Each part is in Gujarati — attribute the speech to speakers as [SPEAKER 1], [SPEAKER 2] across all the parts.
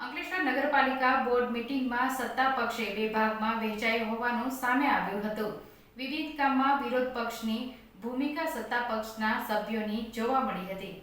[SPEAKER 1] અંકલેશ્વર નગરપાલિકા બોર્ડ મીટિંગમાં સત્તા પક્ષે બે ભાગમાં વહેંચાઈ હોવાનું સામે આવ્યું હતું. વિવિધ કામમાં વિરોધ પક્ષની ભૂમિકા સત્તા પક્ષના સભ્યોની જોવા મળી હતી.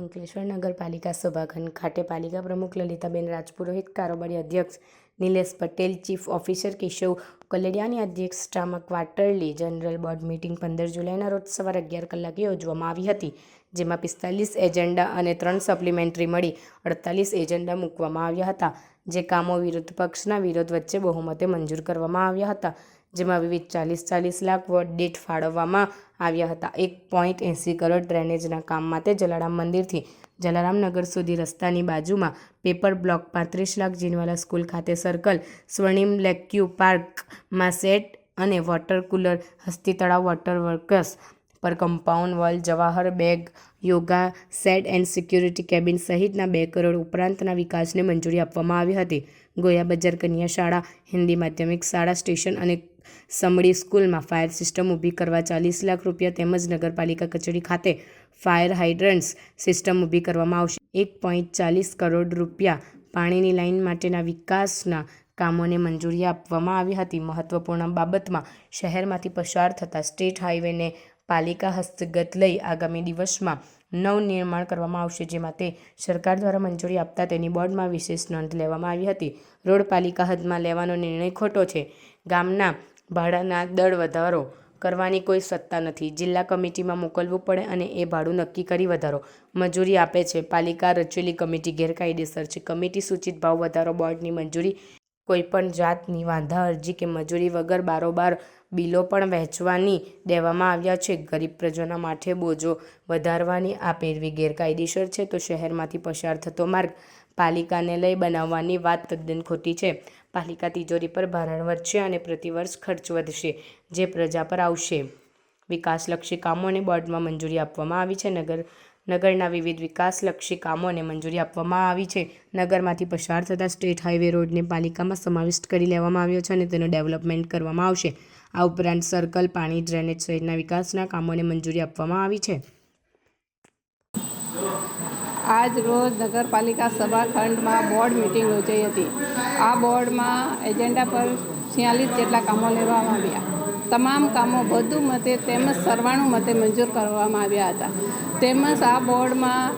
[SPEAKER 2] અંકલેશ્વર નગરપાલિકા સભાખંડ ખાતે પાલિકા પ્રમુખ લલિતાબેન રાજપુરોહિત, કારોબારી અધ્યક્ષ નિલેશ પટેલ, ચીફ ઓફિસર કેશવ કલેડિયાની અધ્યક્ષતામાં ક્વાર્ટરલી જનરલ બોર્ડ મીટિંગ પંદર જુલાઈના રોજ સવારે અગિયાર કલાકે યોજવામાં આવી હતી, જેમાં પિસ્તાલીસ એજન્ડા અને ત્રણ સપ્લિમેન્ટરી મળી અડતાલીસ એજન્ડા મૂકવામાં આવ્યા હતા, જે કામો વિરોધ પક્ષના વિરોધ વચ્ચે બહુમતે મંજૂર કરવામાં આવ્યા હતા. જેમાં વિવિધ ચાલીસ ચાલીસ લાખ વોટ દીઠ ફાળવવામાં આવ્યા હતા. એક પોઈન્ટ એંસી કરોડ ડ્રેનેજના કામ માટે જલારામ મંદિરથી જલારામનગર સુધી રસ્તાની બાજુમાં પેપર બ્લોક પાંત્રીસ લાખ જીનવાલા સ્કૂલ ખાતે સર્કલ, સ્વર્ણિમ લેક્યુ પાર્કમાં સેટ અને water cooler, Hasti Talav, water workers પર compound wall, Jawahar Baug, yoga set and security cabin સહિતના બે કરોડ ઉપરાંતના વિકાસને મંજૂરી આપવામાં આવી હતી. ગોયા બજાર કન્યા શાળા હિન્દી માધ્યમિક શાળા, સ્ટેશન અને સમડી સ્કૂલમાં ફાયર સિસ્ટમ ઊભી કરવા ચાલીસ લાખ રૂપિયા તેમજ નગરપાલિકા કચેરી ખાતે ફાયર હાઇડ્રન્ટ્સ સિસ્ટમ ઊભી કરવામાં આવશે. એક પોઈન્ટ ચાલીસ કરોડ રૂપિયા પાણીની લાઇન માટેના વિકાસના કામોને મંજૂરી આપવામાં આવી હતી. મહત્વપૂર્ણ બાબતમાં શહેરમાંથી પસાર થતા સ્ટેટ હાઈવેને પાલિકા હસ્તગત લઈ આગામી દિવસમાં નવનિર્માણ કરવામાં આવશે, જેમાં તે સરકાર દ્વારા મંજૂરી આપતા તેની બોર્ડમાં વિશેષ નોંધ લેવામાં આવી હતી. રોડ પાલિકા હદમાં લેવાનો નિર્ણય ખોટો છે. ગામના ભાડાના દર વધારો કરવાની કોઈ સત્તા નથી. જિલ્લા કમિટીમાં મોકલવું પડે અને એ ભાડું નક્કી કરી વધારો. મંજૂરી આપે છે. પાલિકા રચેલી કમિટી ગેરકાયદેસર છે. કમિટી સૂચિત ભાવ વધારો બોર્ડની મંજૂરી કોઈપણ જાતની વાંધા, અરજી કે મજૂરી વગર બારોબાર બિલો પણ વહેંચવાની દેવામાં આવ્યા છે. ગરીબ પ્રજાના માથે બોજો વધારવાની આ પેરવી ગેરકાયદેસર છે. તો શહેરમાંથી પસાર થતો માર્ગ પાલિકાને લઈ બનાવવાની વાત તદ્દન ખોટી છે. પાલિકા તિજોરી પર ભારણ વધશે અને પ્રતિવર્ષ ખર્ચ વધશે, જે પ્રજા પર આવશે. વિકાસલક્ષી કામોને બોર્ડમાં મંજૂરી આપવામાં આવી છે. નગર, નગરના વિવિધ વિકાસલક્ષી કામોને મંજૂરી આપવામાં આવી છે. નગરમાંથી પસાર થતા સ્ટેટ હાઈવે રોડને પાલિકામાં સમાવિષ્ટ કરી લેવામાં આવ્યો છે અને તેનું ડેવલપમેન્ટ કરવામાં આવશે. આ ઉપરાંત સર્કલ, પાણી, ડ્રેનેજ સહિતના વિકાસના કામોને મંજૂરી આપવામાં આવી છે.
[SPEAKER 3] આજ રોજ નગરપાલિકા સભાખંડમાં બોર્ડ મિટિંગ યોજાઈ હતી. આ બોર્ડમાં એજન્ડા પર છ્યાલીસ જેટલા કામો લેવામાં આવ્યા. તમામ કામો બધું મતે તેમજ સરવાણું મતે મંજૂર કરવામાં આવ્યા હતા. તેમજ આ બોર્ડમાં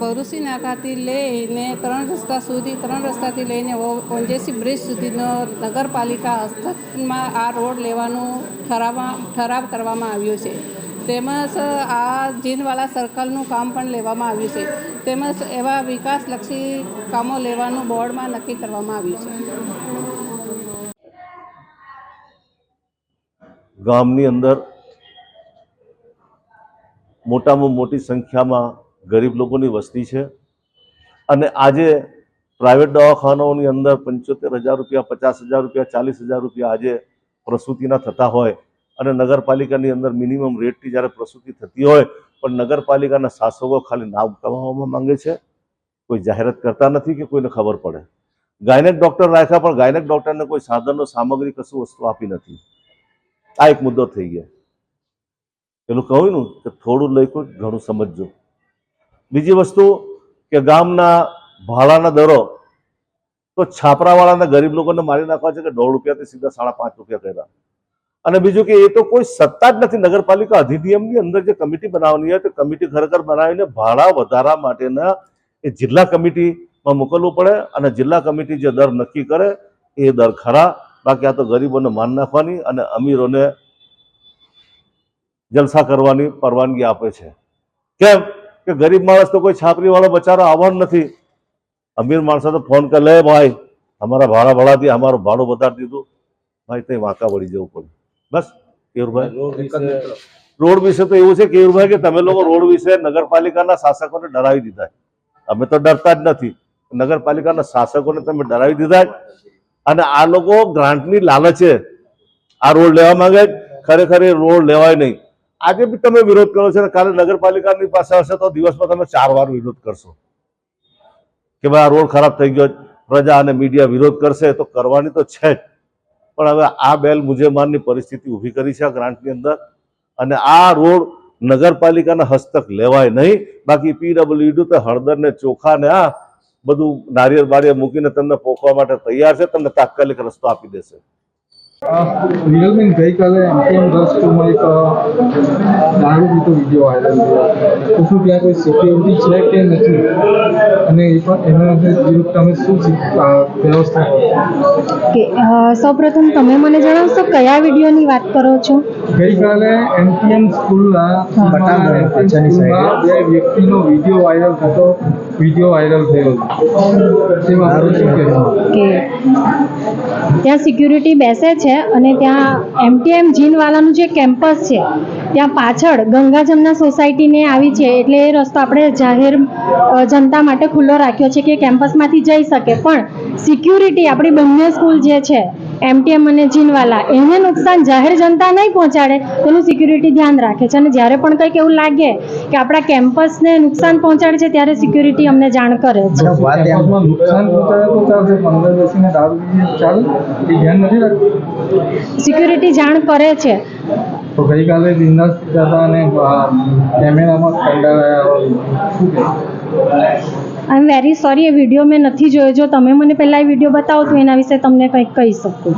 [SPEAKER 3] ભરૂસી નાકાથી લઈને ત્રણ રસ્તા સુધી, ત્રણ રસ્તાથી લઈને ઓંજેસી બ્રિજ સુધીનો નગરપાલિકા હસ્તકમાં આ રોડ લેવાનું ઠરાવવા, ઠરાવ કરવામાં આવ્યો છે. તેમજ આ જીનવાળા સર્કલનું કામ પણ લેવામાં આવ્યું છે. તેમજ એવા વિકાસલક્ષી કામો લેવાનું બોર્ડમાં નક્કી કરવામાં આવ્યું છે.
[SPEAKER 4] ગામની અંદર મોટામાં મોટી સંખ્યામાં ગરીબ લોકોની વસ્તી છે અને આજે પ્રાઇવેટ દવાખાનાઓની અંદર પંચોતેર હજાર રૂપિયા, પચાસ હજાર રૂપિયા, ચાલીસ હજાર રૂપિયા આજે પ્રસૂતિના થતા હોય અને નગરપાલિકાની અંદર મિનિમમ રેટથી જ્યારે પ્રસૂતિ થતી હોય, પણ નગરપાલિકાના શાસકો ખાલી નામ કમાવામાં માંગે છે? કોઈ જાહેરાત કરતા નથી કે કોઈને ખબર પડે? ગાયનેક ડૉક્ટર રાખ્યા પણ ગાયનેક ડૉક્ટરને કોઈ સાધનો સામગ્રી કશું વસ્તુ આપી નથી. આ એક મુદ્દો થઈ ગયો. પેલું કહ્યું ને કે થોડું લઈ કોઈ ઘણું સમજજો. બીજી વસ્તુ કે ગામના ભાડાના દરો તો છાપરાવાળાના ગરીબ લોકોને મારી નાખવા છે કે દોઢ રૂપિયાથી સીધા સાડા પાંચ રૂપિયા કર્યા. અને બીજું કે એ તો કોઈ સત્તા જ નથી. નગરપાલિકા અધિનિયમની અંદર જે કમિટી બનાવવાની હોય, તો કમિટી ખરેખર બનાવીને ભાડા વધારા માટેના એ જિલ્લા કમિટીમાં મોકલવું પડે અને જિલ્લા કમિટી જે દર નક્કી કરે એ દર ખરા. બાકી આ તો ગરીબોને માન નાખવાની અને અમીરોને જલસા કરવાની પરવાનગી આપે છે. કેમ? કે ગરીબ માણસ તો કોઈ છાપરી વાળો બચારો આવવાનો નથી. અમીર માણસો તો ફોન કરે, લે ભાઈ, અમારા ભાડા ભાડાથી અમારું ભાડું વધારી દીધું. ભાઈ તે વાંકા વળી જવું પડે. બસ કેવુરભાઈ રોડ વિશે તો એવું છે કેયુરભાઈ કે તમે લોકો રોડ વિશે નગરપાલિકાના શાસકોને ડરાવી દીધા. અમે તો ડરતા જ નથી. નગરપાલિકાના શાસકોને તમે ડરાવી દીધા અને આ લોકો ગ્રાન્ટની લાલચે આ રોડ લેવા માંગે ખરેખર એ રોડ લેવાય નહીં. આજે બી તમે વિરોધ કરો છો કાલે નગરપાલિકાની પાસે હશે તો દિવસમાં તમે ચાર વાર વિરોધ કરશો. કે ભાઈ આ રોડ ખરાબ થઈ ગયો પ્રજા અને મીડિયા વિરોધ કરશે તો કરવાની તો છે જ. પણ હવે આ બેલ મુજેમાનની પરિસ્થિતિ ઊભી કરી છે આ ગ્રાન્ટની અંદર અને આ રોડ નગરપાલિકાના હસ્તક લેવાય નહીં. બાકી પીડબ્લ્યુડી તો હળદર ને ચોખા ને આ બધું નારિયેળ બારિયેળ મૂકીને તમને પોખવા માટે તૈયાર છે, તમને તાત્કાલિક રસ્તો આપી દેશે.
[SPEAKER 5] રિયલમી ગઈકાલે એમટીએમ દસ એક દારૂ પીતો વીડિયો વાયરલ થયો તો શું ત્યાં કોઈ સિક્યોરિટી છે કે નથી? અને એ પણ એના વિરુદ્ધ તમે શું વ્યવસ્થા
[SPEAKER 6] કે સૌપ્રથમ તમે મને જણાવશો કયા વિડીયોની વાત કરો છો?
[SPEAKER 5] ગઈકાલે એમપીએમ સ્કૂલના સ્કૂલમાં બે વ્યક્તિનો વીડિયો વાયરલ થતો વીડિયો વાયરલ થયો. તેમાં
[SPEAKER 6] કે ત્યાં સિક્યુરિટી બેસે છે અને ત્યાં એમટીએમ જીનવાલાનું જે કેમ્પસ છે ત્યાં પાછળ ગંગા જમના સોસાયટીને આવી છે એટલે એ રસ્તો આપણે જાહેર જનતા માટે ખુલ્લો રાખ્યો છે કે કેમ્પસમાંથી જઈ શકે. પણ સિક્યુરિટી આપણી બંને સ્કૂલ જે છે એમટીએમ અને જીનવાલા એને નુકસાન જાહેર જનતા નહીં પહોંચાડે તેનું સિક્યુરિટી ધ્યાન રાખે છે. અને જ્યારે પણ કંઈક એવું લાગે કે આપણા કેમ્પસને નુકસાન પહોંચાડે છે ત્યારે સિક્યુરિટી અમને જાણ કરે છે. સિક્યુરિટી જાણ કરે છે.
[SPEAKER 5] તો ગઈકાલે બિંદાસ જતા અને કેમેરામાં કંડારાયા શું
[SPEAKER 6] આઈ એમ વેરી સોરી એ વીડિયો મેં નથી જોયો. જો તમે મને પહેલાં એ વીડિયો બતાવો તો એના વિશે તમને કંઈક કહી શકું.